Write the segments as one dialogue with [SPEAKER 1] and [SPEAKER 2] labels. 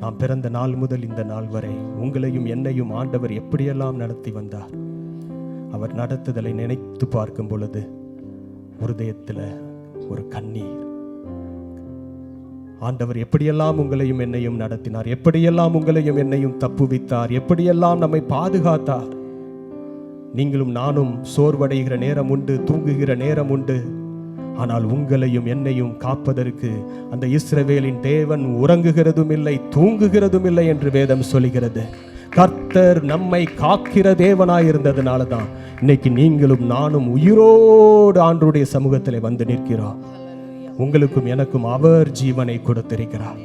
[SPEAKER 1] நாம் பிறந்த நாள் முதல் இந்த நாள் வரை உங்களையும் என்னையும் ஆண்டவர் எப்படியெல்லாம் நடத்தி வந்தார்? அவர் நடத்துதலை நினைத்து பார்க்கும் பொழுது இருதயத்தில் ஒரு கண்ணீர். ஆண்டவர் எப்படியெல்லாம் உங்களையும் என்னையும் நடத்தினார்? எப்படியெல்லாம் உங்களையும் என்னையும் தப்புவித்தார்? எப்படியெல்லாம் நம்மை பாதுகாத்தார்? நீங்களும் நானும் சோர்வடைகிற நேரம் உண்டு தூங்குகிற நேரம் உண்டு. ஆனால் உங்களையும் என்னையும் காப்பதற்கு அந்த இஸ்ரவேலின் தேவன் உறங்குகிறதும் இல்லை தூங்குகிறதும் இல்லை என்று வேதம் சொல்கிறது கர்த்தர் நம்மை காக்கிற தேவனாய் இருந்ததுனால தான் இன்னைக்கு நீங்களும் நானும் உயிரோடு ஆண்டுடைய சமூகத்தில் வந்து நிற்கிறோம். உங்களுக்கும் எனக்கும் அவர் ஜீவனை கொடுத்திருக்கிறார்.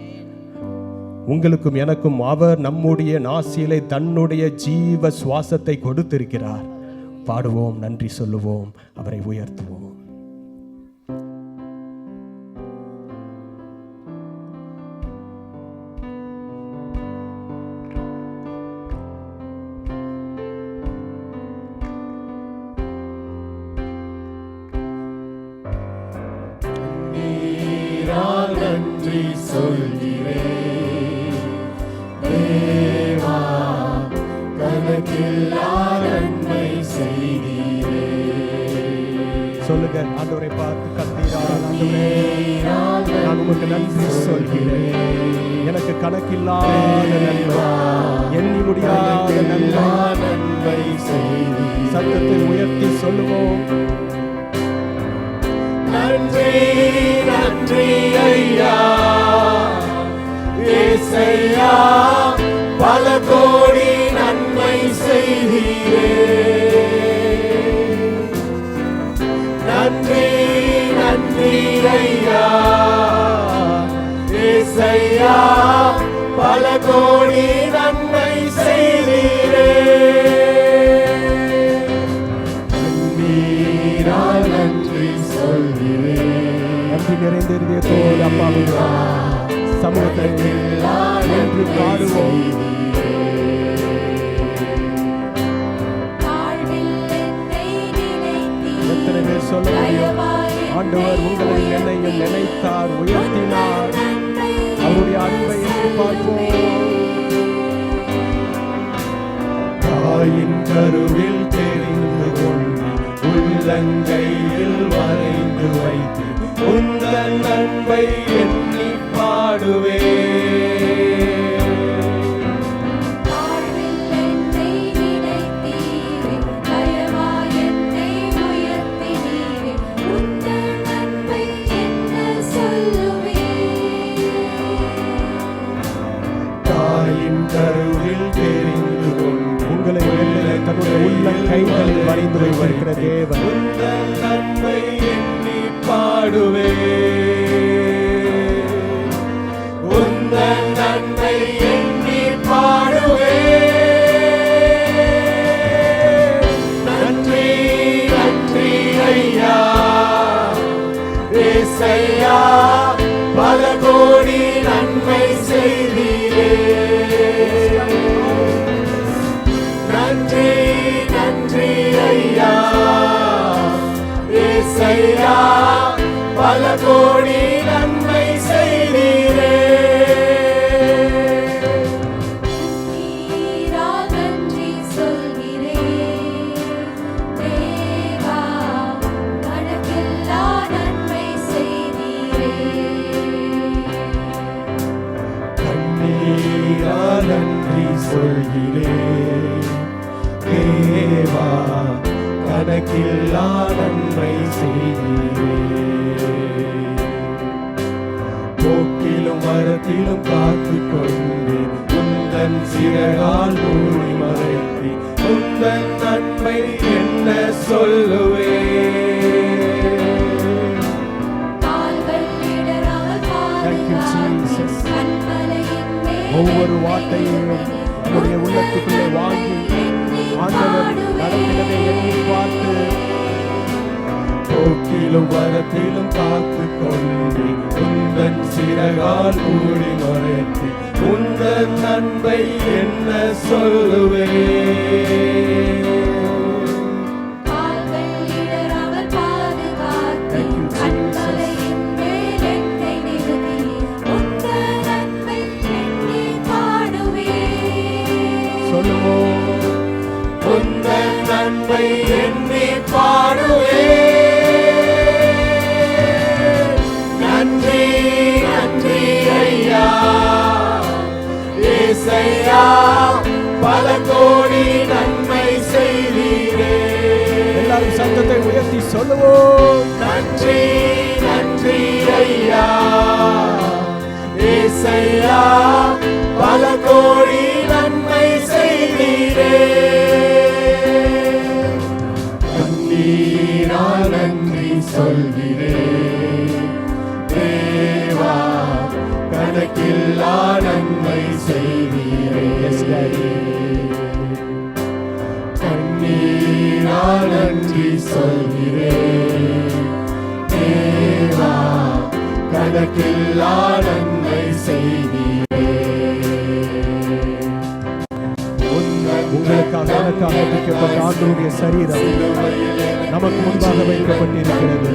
[SPEAKER 1] உங்களுக்கும் எனக்கும் அவர் நம்முடைய நாசியிலே தன்னுடைய ஜீவ சுவாசத்தை கொடுத்திருக்கிறார். பாடுவோம் நன்றி சொல்லுவோம் அவரை உயர்த்துவோம். சொல்லுங்க ஆண்டவரை பார்த்து கண்ணீரால் நான் உமக்கு நன்றி சொல்கிறேன். எனக்கு கணக்கில்லாத நன்மை எண்ணி முடியாத நன்மை
[SPEAKER 2] நன்மை செய்கிறே
[SPEAKER 1] சத்தத்தை உயர்த்தி சொல்லுவோம்.
[SPEAKER 2] நன்றி நன்றி ஐயா. ஏசையா பல கோடி
[SPEAKER 1] ஆண்டவர் உங்களை என்னையும் நினைத்தார் உயர்த்தினார். அவருடைய அன்பை எண்ணி பார்ப்போம்
[SPEAKER 2] தாயின் கருவில் தெரிந்து கொண்டு உள்ளங்கையில் வரைந்து வைத்து உங்கள் நன்மை எண்ணி
[SPEAKER 1] பாடுவேன். கைகளில் வைத்திருக்கிற தேவன்.
[SPEAKER 2] கோடி நன்மை செய்தீரே. கண்ணீரா நன்றி சொல்கிறேன் தேவா கணக்கில்லா நன்மை செய்கிறேன் போக்கிலும் மரத்திலும் காத்து கொண்டு குந்தன் சிறகால் மூடி மறைத்தி குந்தன் நன்மை என்ன
[SPEAKER 1] சொல்லு
[SPEAKER 2] மேலும் வரத்திலும் காத்து கொண்டு உந்தன் சிறகால் மூடி மறைத்து உந்தன் நன்மை என்ன சொல்லுவேன்? நன்றி நன்றி ஐயா. ஏசையா பல கோடி நன்மை செய்தீரே. கண்ணீரால் நன்றி சொல்கிறே. தேவா கணக்கில்லா நன்மை செய்தீரே. கண்ணீரால் நன்றி சொல் கணக்கில்லா நன்மை செய்கிறேன்
[SPEAKER 1] உங்களுக்காக எனக்காக வைக்கப்பட்ட ஆண்டவருடைய சரீரம் நமக்கு முன்பாக வைக்கப்பட்டிருக்கிறது.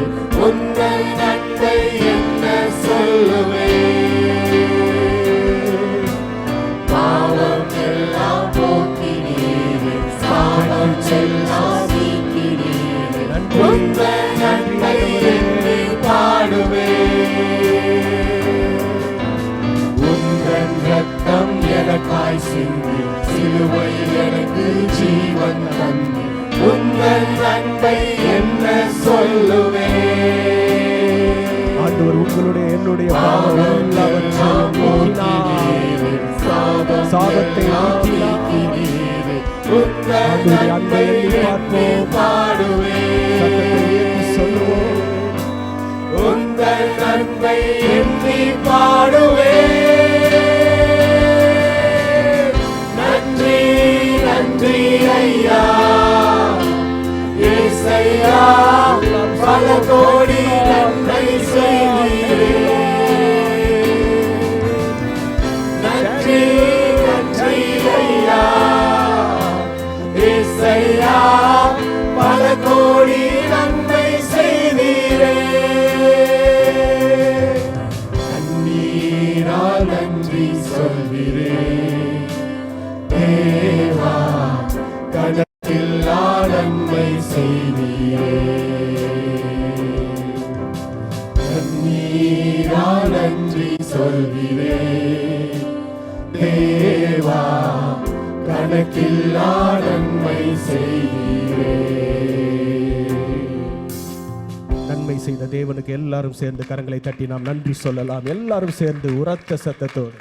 [SPEAKER 1] ஆண்டவர் உங்களுடைய என்னுடைய பாவம் எல்லாவற்றையும் நீக்கினார். சாபத்தை நீக்கினார். ஆண்டவருடைய அன்பை பார்ப்போம். சத்தத்தை உயர்த்தி சொல்லுவோம்
[SPEAKER 2] உங்கள் நன்மை எண்ணி பாடுவே நன்றி நன்றி ஐயா ஏசையா பல கோடி சொல்கிறேன் தேவா கணக்கில்லா நன்மை
[SPEAKER 1] நன்மை செய்த தேவனுக்கு எல்லாரும் சேர்ந்து கரங்களை தட்டி நாம் நன்றி சொல்லலாம். எல்லாரும் சேர்ந்து உரத்த சத்தத்தோடு.